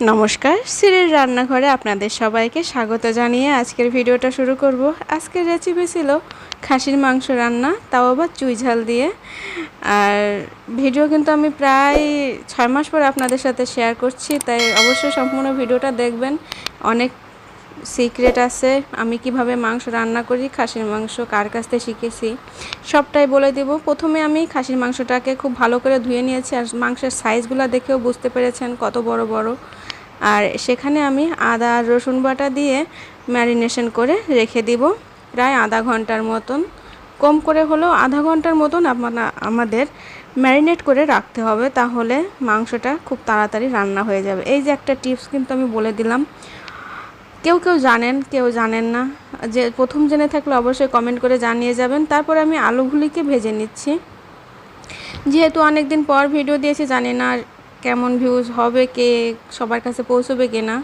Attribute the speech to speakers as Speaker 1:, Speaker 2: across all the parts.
Speaker 1: নমস্কার সিরির রান্নাঘরে আপনাদের সবাইকে স্বাগত জানিয়ে আজকের ভিডিওটা শুরু করব। আজকের রেসিপি ছিল খাসির মাংস রান্না, তাও আবার চুই ঝাল দিয়ে। আর ভিডিও কিন্তু আমি প্রায় ছয় মাস পর আপনাদের সাথে শেয়ার করছি, তাই অবশ্যই সম্পূর্ণ ভিডিওটা দেখবেন। অনেক সিক্রেট আছে, আমি কীভাবে মাংস রান্না করি, খাসির মাংস কার কাছ থেকে শিখেছি, সবটাই বলে দেব। প্রথমে আমি খাসির মাংসটাকে খুব ভালো করে ধুয়ে নিয়েছি, আর মাংসের সাইজগুলো দেখেও বুঝতে পেরেছেন কত বড় বড়। আর সেখানে আমি আদা আর রসুন বাটা দিয়ে ম্যারিনেশন করে রেখে দিব প্রায় আধা ঘণ্টার মতন। কম করে হলেও আধা ঘণ্টার মতন আপনারা, আমাদের ম্যারিনেট করে রাখতে হবে তাহলে মাংসটা খুব তাড়াতাড়ি রান্না হয়ে যাবে। এই যে একটা টিপস কিন্তু আমি বলে দিলাম। কেউ কেউ জানেন কেউ জানেন না। যে প্রথম জেনে থাকলে অবশ্যই কমেন্ট করে জানিয়ে যাবেন। তারপর আমি আলুগুলিকে ভেজে নিচ্ছি। যেহেতু অনেক দিন পর ভিডিও দিয়েছি, জানি না কেমন ভিউজ হবে কে, সবার কাছে পৌঁছবে কি না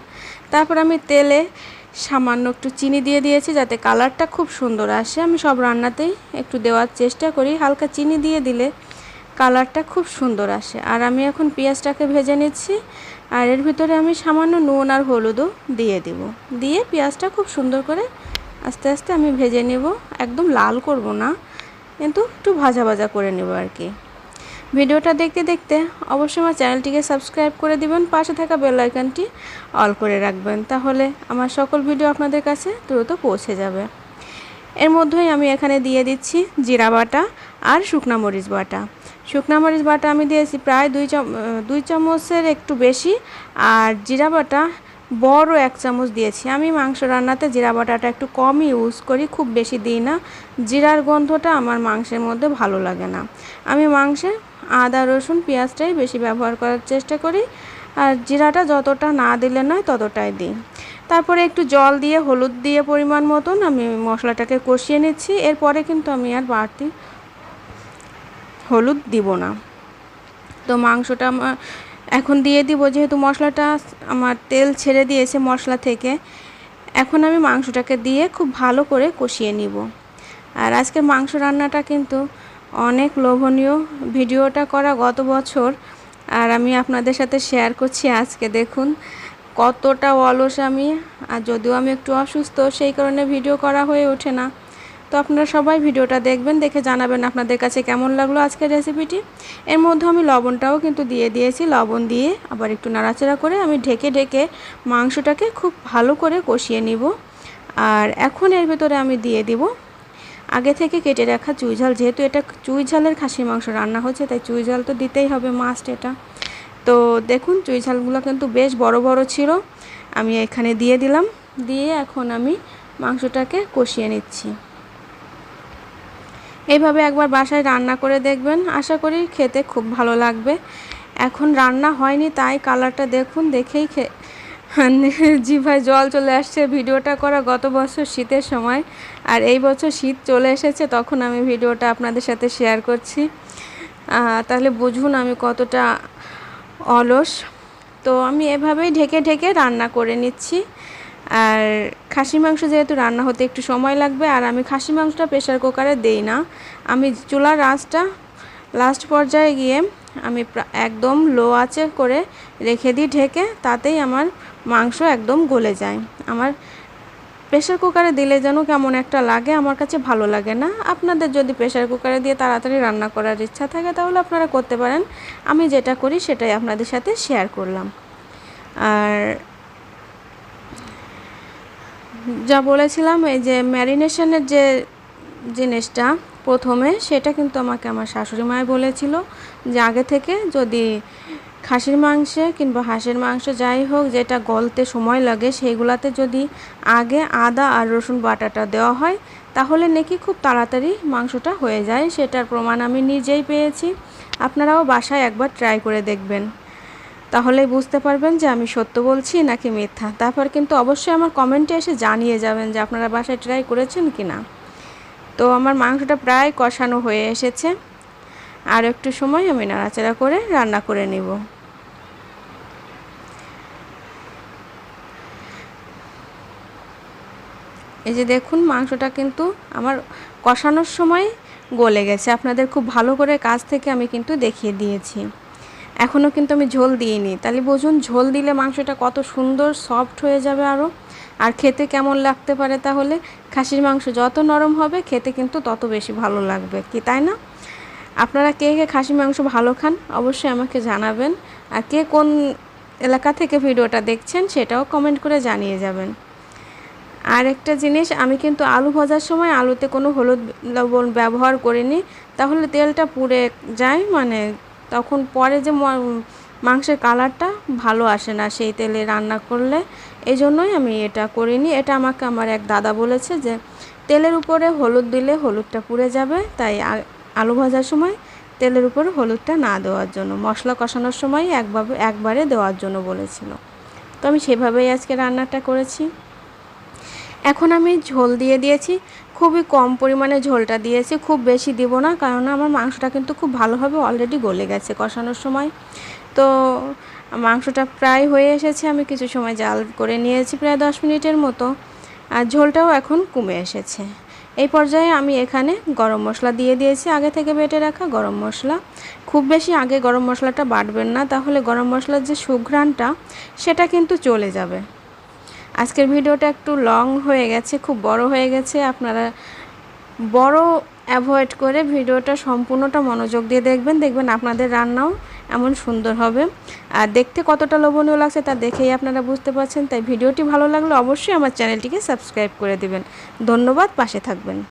Speaker 1: তারপর আমি তেলে সামান্য একটু চিনি দিয়ে দিয়েছি যাতে কালারটা খুব সুন্দর আসে। আমি সব রান্নাতেই একটু দেওয়ার চেষ্টা করি, হালকা চিনি দিয়ে দিলে কালারটা খুব সুন্দর আসে। আর আমি এখন পেঁয়াজটাকে ভেজে নিচ্ছি, আর এর ভিতরে আমি সামান্য নুন আর হলুদও দিয়ে দিব। দিয়ে পেঁয়াজটা খুব সুন্দর করে আস্তে আস্তে আমি ভেজে নেব। একদম লাল করব না, কিন্তু একটু ভাজা ভাজা করে নেব আর কি। ভিডিওটা দেখতে দেখতে অবশ্যই আমার চ্যানেলটিকে সাবস্ক্রাইব করে দিবেন, পাশে থাকা বেল আইকনটি অল করে রাখবেন, তাহলে আমার সকল ভিডিও আপনাদের কাছে দ্রুত পৌঁছে যাবে। এর মধ্যেই আমি এখানে দিয়ে দিচ্ছি জিরা বাটা আর শুকনা মরিচ বাটা। শুকনা মরিচ বাটা আমি দিয়েছি প্রায় দুই দুই চামচের একটু বেশি, আর জিরা বাটা বড় এক চামচ দিয়েছি। আমি মাংস রান্নাতে জিরা বাটাটা একটু কমই ইউজ করি, খুব বেশি দিই না। জিরার গন্ধটা আমার মাংসের মধ্যে ভালো লাগে না। আমি মাংসে আদা, রসুন, পেঁয়াজটাই বেশি ব্যবহার করার চেষ্টা করি। আর জিরাটা যতটা না দিলে নয় ততটাই দিই। তারপরে একটু জল দিয়ে, হলুদ দিয়ে পরিমাণ মতন আমি মশলাটাকে কষিয়ে নিচ্ছি। এরপরে কিন্তু আমি আর বাড়তি হলুদ দিব না। তো মাংসটা আমার এখন দিয়ে দিব যেহেতু মশলাটা আমার তেল ছেড়ে দিয়েছে মশলা থেকে, এখন আমি মাংসটাকে দিয়ে খুব ভালো করে কষিয়ে নিব। আর আজকের মাংস রান্নাটা কিন্তু অনেক লোভনীয় ভিডিওটা করা গত বছর, আর আমি আপনাদের সাথে শেয়ার করছি আজকে। দেখুন, কতটা অলস আমি, আর যদিও আমি একটু অসুস্থ, সেই কারণে ভিডিও করা হয়ে ওঠে না। তো আপনারা সবাই ভিডিওটা দেখবেন, দেখে জানাবেন আপনাদের কাছে কেমন লাগল আজকের রেসিপিটি এর মধ্যে আমি লবণটাও কিন্তু দিয়ে দিয়েছি, লবণ দিয়ে আবার একটু নাড়াচাড়া করে আমি ঢেকে ঢেকে মাংসটাকে খুব ভালো করে কষিয়ে নিব। আর এখন এর ভেতরে আমি দিয়ে দিব আগে থেকে কেটে রাখা চুই ঝাল, যেহেতু এটা চুই ঝালের খাসির মাংস, রান্না হচ্ছে তাই চুই ঝাল তো দিতেই হবে মাস্ট এটা। তো দেখুন, চুই ঝালগুলো কিন্তু বেশ বড় বড় ছিল। আমি এখানে দিয়ে দিলাম, দিয়ে এখন আমি মাংসটাকে কষিয়ে নিচ্ছি। এইভাবে একবার বাসায় রান্না করে দেখবেন, আশা করি খেতে খুব ভালো লাগবে। এখন রান্না হয়নি, তাই কালারটা দেখুন, দেখেই খে জিভায় জল চলে আসছে। ভিডিওটা করা গত বছর শীতের সময়, আর এই বছর শীত চলে এসেছে, তখন আমি ভিডিওটা আপনাদের সাথে শেয়ার করছি। তাহলে বুঝুন আমি কতটা অলস। তো আমি এভাবেই ঢেকে ঢেকে রান্না করে নিচ্ছি। আর খাসি মাংস যেহেতু রান্না হতে একটু সময় লাগবে, আর আমি খাসি মাংসটা প্রেশার কুকারে দেই না। আমি চুলার আঁচটা লাস্ট পর্যায়ে গিয়ে আমি একদম লো আঁচে করে রেখে দিই ঢেকে, তাতেই আমার মাংস একদম গলে যায়। আমার প্রেশার কুকারে দিলে যেন কেমন একটা লাগে, আমার কাছে ভালো লাগে না। আপনাদের যদি প্রেশার কুকারে দিয়ে তাড়াতাড়ি রান্না করার ইচ্ছা থাকে, তাহলে আপনারা করতে পারেন। আমি যেটা করি, সেটাই আপনাদের সাথে শেয়ার করলাম। আর যা বলেছিলাম, এই যে ম্যারিনেশনের যে জিনিসটা প্রথমে, সেটা কিন্তু আমাকে আমার শাশুড়ি মায় বলেছিল যে আগে থেকে যদি খাসির মাংসে কিংবা হাঁসের মাংস যাই হোক, যেটা গলতে সময় লাগে সেইগুলাতে যদি আগে আদা আর রসুন বাটাটা দেওয়া হয়, তাহলে নাকি খুব তাড়াতাড়ি মাংসটা হয়ে যায়। সেটার প্রমাণ আমি নিজেই পেয়েছি। আপনারাও বাসায় একবার ট্রাই করে দেখবেন। তাহলে বুঝতে পারবেন যে আমি সত্য বলছি নাকি মিথ্যা। তারপর কিন্তু অবশ্যই আমার কমেন্টে এসে জানিয়ে যাবেন যে আপনারা বাসায় ট্রাই করেছেন কি না তো আমার মাংসটা প্রায় কষানো হয়ে এসেছে। আর একটু সময় আমি নাড়াচাড়া করে রান্না করে নিব। এই যে দেখুন, মাংসটা কিন্তু আমার কষানোর সময় গলে গেছে। আপনাদের খুব ভালো করে কাজ থেকে আমি কিন্তু দেখিয়ে দিয়েছি। এখনও কিন্তু আমি ঝোল দিইনি। তাহলে বুঝুন, ঝোল দিলে মাংসটা কত সুন্দর সফট হয়ে যাবে আরও আর খেতে কেমন লাগতে পারে তাহলে? খাসির মাংস যত নরম হবে, খেতে কিন্তু তত বেশি ভালো লাগবে। কি, তাই না? আপনারা কে কে খাসি মাংস ভালো খান অবশ্যই আমাকে জানাবেন। আর কে কোন এলাকা থেকে ভিডিওটা দেখছেন সেটাও কমেন্ট করে জানিয়ে যাবেন। আর একটা জিনিস, আমি কিন্তু আলু ভাজার সময় আলুতে কোনো হলুদ লবণ ব্যবহার করিনি, তাহলে তেলটা পুড়ে যায় মানে তখন পরে যে মাংসের কালারটা ভালো আসে না সেই তেলে রান্না করলে। এই জন্যই আমি এটা করিনি। এটা আমাকে আমার এক দাদা বলেছে যে, তেলের উপরে হলুদ দিলে হলুদটা পুড়ে যাবে, তাই আলু ভাজার সময় তেলের উপর হলুদটা না দেওয়ার জন্য, মশলা কষানোর সময় একভাবে একবারে দেওয়ার জন্য বলেছিল। তো আমি সেভাবেই আজকে রান্নাটা করেছি। এখন আমি ঝোল দিয়ে দিয়েছি। খুবই কম পরিমাণে ঝোলটা দিয়েছি, খুব বেশি দিব না, কারণ আমার মাংসটা কিন্তু খুব ভালোভাবে অলরেডি গলে গেছে কষানোর সময়। তো মাংসটা প্রায় হয়ে এসেছে, আমি কিছু সময় জাল করে নিয়েছি প্রায় দশ মিনিটের মতো। আর ঝোলটাও এখন কমে এসেছে। এই পর্যায়ে আমি এখানে গরম মশলা দিয়ে দিয়েছি। আগে থেকে বেটে রাখা গরম মশলা। খুব বেশি আগে গরম মশলাটা বাটবেন না, তাহলে গরম মশলার যে সুঘ্রাণটা, সেটা কিন্তু চলে যাবে। আজকের ভিডিওটা একটু লং হয়ে গেছে, খুব বড় হয়ে গেছে। আপনারা বড় অ্যাভয়েড করে ভিডিওটা সম্পূর্ণটা মনোযোগ দিয়ে দেখবেন। দেখবেন আপনাদের রান্নাও এমন সুন্দর হবে। আর দেখতে কতটা লোভনীয় লাগছে তা দেখেই আপনারা বুঝতে পারছেন। তাই ভিডিওটি ভালো লাগলে অবশ্যই আমার চ্যানেলটিকে সাবস্ক্রাইব করে দেবেন। ধন্যবাদ, পাশে থাকবেন।